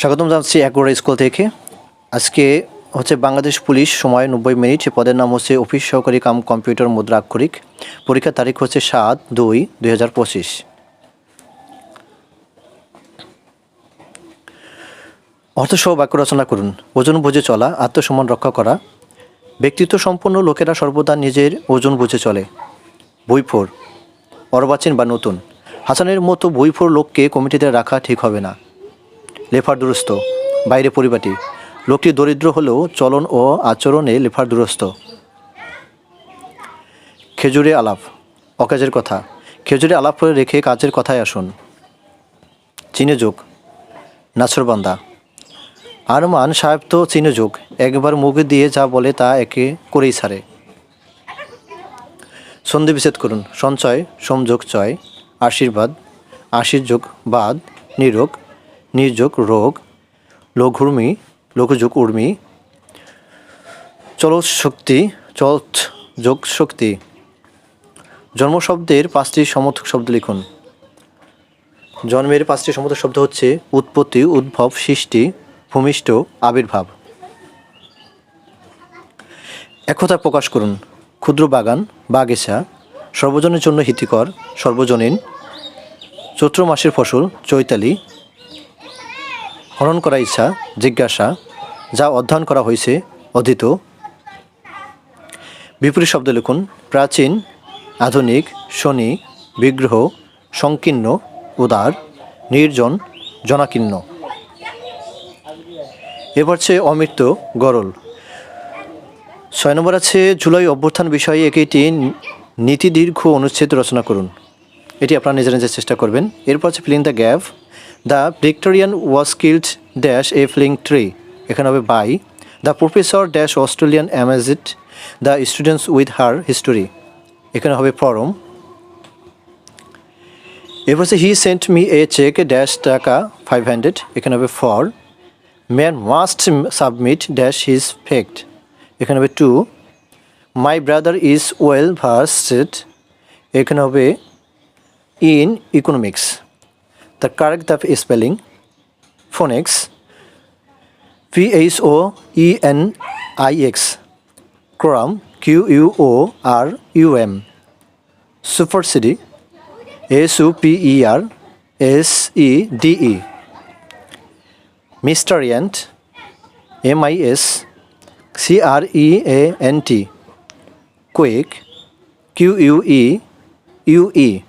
স্বাগতম জানাচ্ছি একগোড়া স্কুল থেকে। আজকে হচ্ছে বাংলাদেশ পুলিশ সময় নব্বই মিনিট পদের নাম হচ্ছে অফিস সহকারী কাম কম্পিউটার মুদ্রা আক্ষরিক পরীক্ষার তারিখ হচ্ছে সাত দুই দুই অর্থসহ বাক্য রচনা করুন। ওজন বুঝে চলা, আত্মসম্মান রক্ষা করা। ব্যক্তিত্ব সম্পন্ন লোকেরা সর্বদা নিজের ওজন বুঝে চলে। বইফোর অর্বাচীন বা নতুন। হাসানের মতো বইফোর লোককে কমিটিতে রাখা ঠিক হবে না। লেফার দুরস্ত বাইরে পরিপাটি লোকটি দরিদ্র হলেও চলন ও আচরণে লেফার দুরস্ত খেজুরে আলাপ, অকাজের কথা। খেজুরে আলাপ করে রেখে কাজের কথায় আসুন। চীনে যোগ নাছরবান্দা আরমান সাহেব তো চীনে যোগ, একবার মুখ দিয়ে যা বলে তা একে করেই ছাড়ে। সন্ধি বিচ্ছেদ করুন, সঞ্চয় সমযোগ চয় আশীর্বাদ, আশির যোগ বাদ, নিরোগ নির্যোগ, রোগ, লঘুর্মি, লঘুযোগ, উর্মি চল শক্তি চলত যোগ শক্তি জন্মশব্দের পাঁচটি সমর্থক শব্দ লিখুন। জন্মের পাঁচটি সমর্থক শব্দ হচ্ছে উৎপত্তি, উদ্ভব, সৃষ্টি, ভূমিষ্ঠ, আবির্ভাব। একতা প্রকাশ করুন। ক্ষুদ্র বাগান, বাগিচা, সর্বজনের জন্য হিতিকর, সর্বজনীন, চৈত্র মাসের ফসল, চৈতালি হরণ করা ইচ্ছা, জিজ্ঞাসা, যা অধ্যয়ন করা হয়েছে অধীত। বিপরীত শব্দ লিখুন, প্রাচীন, আধুনিক, শনি, বিগ্রহ, সংকীর্ণ, উদার, নির্জন, জনাকীর্ণ। এবার হচ্ছে অমৃত গরল। ছয় নম্বর আছে, জুলাই অভ্যুত্থান বিষয়ে একটি নীতি দীর্ঘ অনুচ্ছেদ রচনা করুন। এটি আপনারা নিজের নিজের চেষ্টা করবেন। এরপর হচ্ছে filling the gap the Victorian was killed dash a falling tree. এখানে হবে by. The professor dash Australian amazed the students with her history. এখানে হবে ফরম। এরপর he sent me a cheque dash taka five hundred এখানে হবে for. Man must submit dash his fact. এখানে হবে to. My brother is well versed. এখানে হবে in economics. the correct spelling phonics P H O E N I X Quorum Q U O R U M Supersede S U P E R S E D E ant M I S C R E A N T Quick Q U E U E.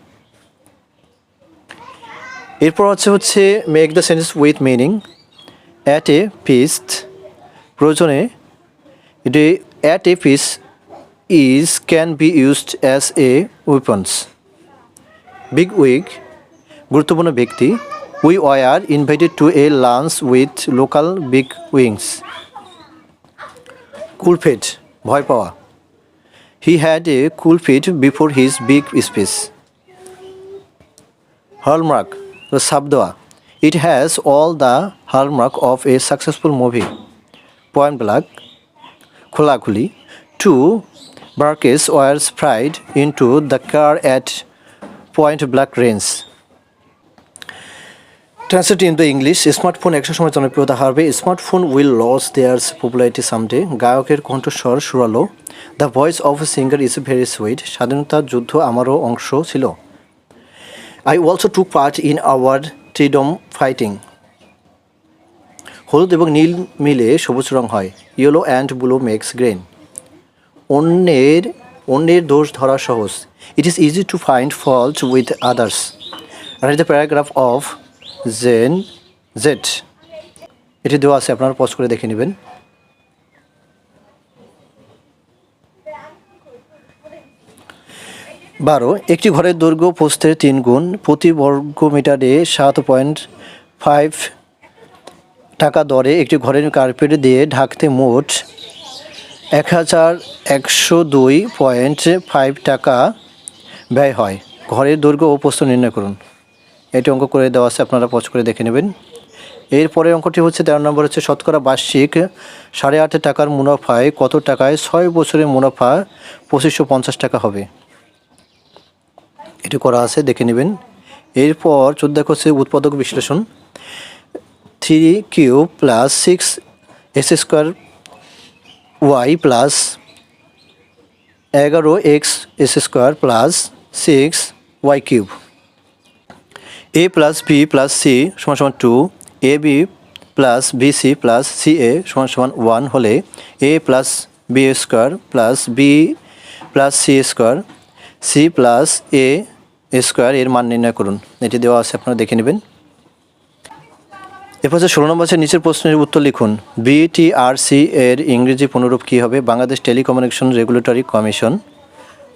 এরপর হচ্ছে হচ্ছে make the sentence with meaning at a fist প্রয়োজনে এটি at a fist is can be used as a weapons big wig গুরুত্বপূর্ণ ব্যক্তি we were invited to a lunch with local big wigs cold feet ভয় পাওয়া. He had a cold feet before his big speech hallmark sub দেওয়া it has all the hallmark of a successful movie point blank খোলাখুলি two burglars were sprayed into the car at point blank range translate in the English smartphone একশো সময় জনপ্রিয়তা হারবে। Smartphone will lose their popularity someday গায়কের কণ্ঠস্বর সুরালো। The voice of singer is very sweet স্বাধীনতার যুদ্ধ আমারও অংশ ছিল। I also took part in our freedom fighting হলুদ এবং নীল মিলে সবুজ রং হয় yellow and blue makes green অন্যের অন্যের দোষ ধরা সহজ। It is easy to find fault with others right the paragraph of Gen Z এটি দেওয়া আছে, আপনারা পজ করে দেখে নেবেন। বারো, একটি ঘরের দৈর্ঘ্য প্রস্থের তিন গুণ, প্রতি বর্গ মিটারে সাত পয়েন্ট ফাইভ টাকা দরে একটি ঘরের কার্পেট দিয়ে ঢাকতে মোট এক হাজার একশো দুই পয়েন্ট ফাইভ টাকা ব্যয় হয়। ঘরের দৈর্ঘ্য ও প্রস্থ নির্ণয় করুন। এটি অঙ্ক করে দেওয়া আছে, আপনারা পজ করে দেখে নেবেন। এরপরে অঙ্কটি হচ্ছে তেরো নম্বর হচ্ছে শতকরা বার্ষিক সাড়ে আট টাকার মুনাফায় কত টাকায় ছয় বছরের মুনাফা পঁচিশশো পঞ্চাশ টাকা হবে? এটি করা আছে, দেখে নেবেন। এরপর চোদ্দ হচ্ছে উৎপাদক বিশ্লেষণ। Three Q plus six X square Y plus এগারো X S square plus six Y cube. A plus B plus C সমান সমান two, A B plus B C plus C A সমান সমান ওয়ান হলে A plus B square plus B plus C square, C plus A square, এর মান নির্ণয় করুন। এটি দেওয়া আছে, আপনারা দেখে নেবেন। এরপর হচ্ছে ষোলো নম্বর নিচের প্রশ্নের উত্তর লিখুন। বিটিআরসি এর ইংরেজি পুনরূপ কী হবে? Bangladesh telecommunication regulatory commission.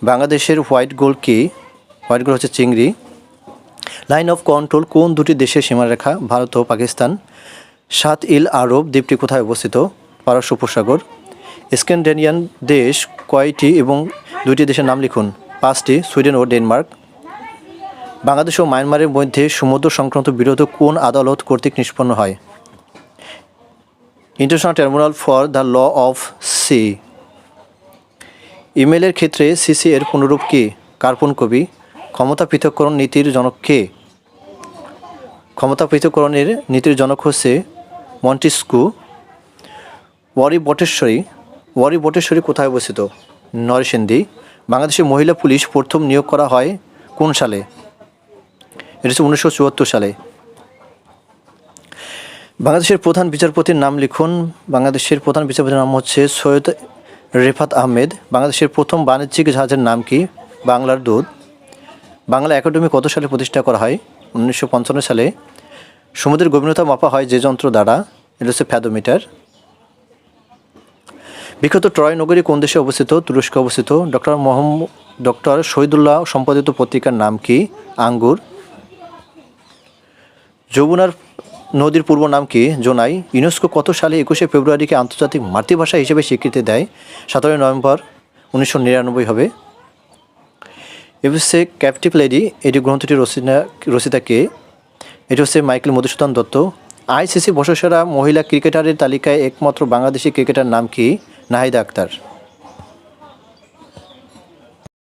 বাংলাদেশের হোয়াইট গোল্ড কি? হোয়াইট গোল্ড হচ্ছে চিংড়ি। লাইন অফ কন্ট্রোল, কোন দুটি দেশের সীমারেখা? ভারত ও পাকিস্তান। সাত ইল আরব, দ্বীপটি কোথায় অবস্থিত? পারস্য উপসাগর। স্ক্যান্ডেনিয়ান দেশ কয়টি এবং দুইটি দেশের নাম লিখুন। পাঁচটি, সুইডেন ও ডেনমার্ক। বাংলাদেশ ও মায়ানমারের মধ্যে সমুদ্র সংক্রান্ত বিরোধ কোন আদালত কর্তৃক নিষ্পন্ন হয়? International tribunal for the law of sea ইমেলের ক্ষেত্রে সিসি এর পুনরূপ কি? কার্পণ কবি, ক্ষমতা পৃথককরণ নীতির জনক কে? ক্ষমতা পৃথককরণের নীতির জনক হচ্ছে মন্টিস্কু। ওয়ারি বটেশ্বরী। ওয়ারি বটেশ্বরী কোথায় অবস্থিত? নরসিংদী। বাংলাদেশের মহিলা পুলিশ প্রথম নিয়োগ করা হয় কোন সালে? এটা হচ্ছে উনিশশো চুয়াত্তর সালে। বাংলাদেশের প্রধান বিচারপতির নাম লিখুন। বাংলাদেশের প্রধান বিচারপতির নাম হচ্ছে সৈয়দ রেফাত আহমেদ। বাংলাদেশের প্রথম বাণিজ্যিক জাহাজের নাম কি? বাংলার দুধ। বাংলা একাডেমি কত সালে প্রতিষ্ঠা করা হয়? উনিশশো পঞ্চান্ন সালে। সমুদ্রের গভীরতা মাপা হয় যে যন্ত্র দ্বারা। এটা হচ্ছে ফ্যাদোমিটার। বিখ্যাত ট্রয় নগরী কোন দেশে অবস্থিত? তুরস্কে অবস্থিত। ডক্টর মোহাম্মদ, ডক্টর শহীদুল্লাহ সম্পাদিত পত্রিকার নাম কি? আঙ্গুর। যমুনার নদীর পূর্ব নাম কি? জোনাই। ইউনেস্কো কত সালে একুশে ফেব্রুয়ারিকে আন্তর্জাতিক মাতৃভাষা হিসেবে স্বীকৃতি দেয়? সতেরোই নভেম্বর উনিশশো নিরানব্বই হবে। হচ্ছে ক্যাপটিভ লেডি এটি গ্রন্থটি রচিনা, রচিতা কে? এটি হচ্ছে মাইকেল মধুসূদন দত্ত। আইসিসি বর্ষসেরা মহিলা ক্রিকেটারের তালিকায় একমাত্র বাংলাদেশি ক্রিকেটার নাম কি? নাহিদা আক্তার।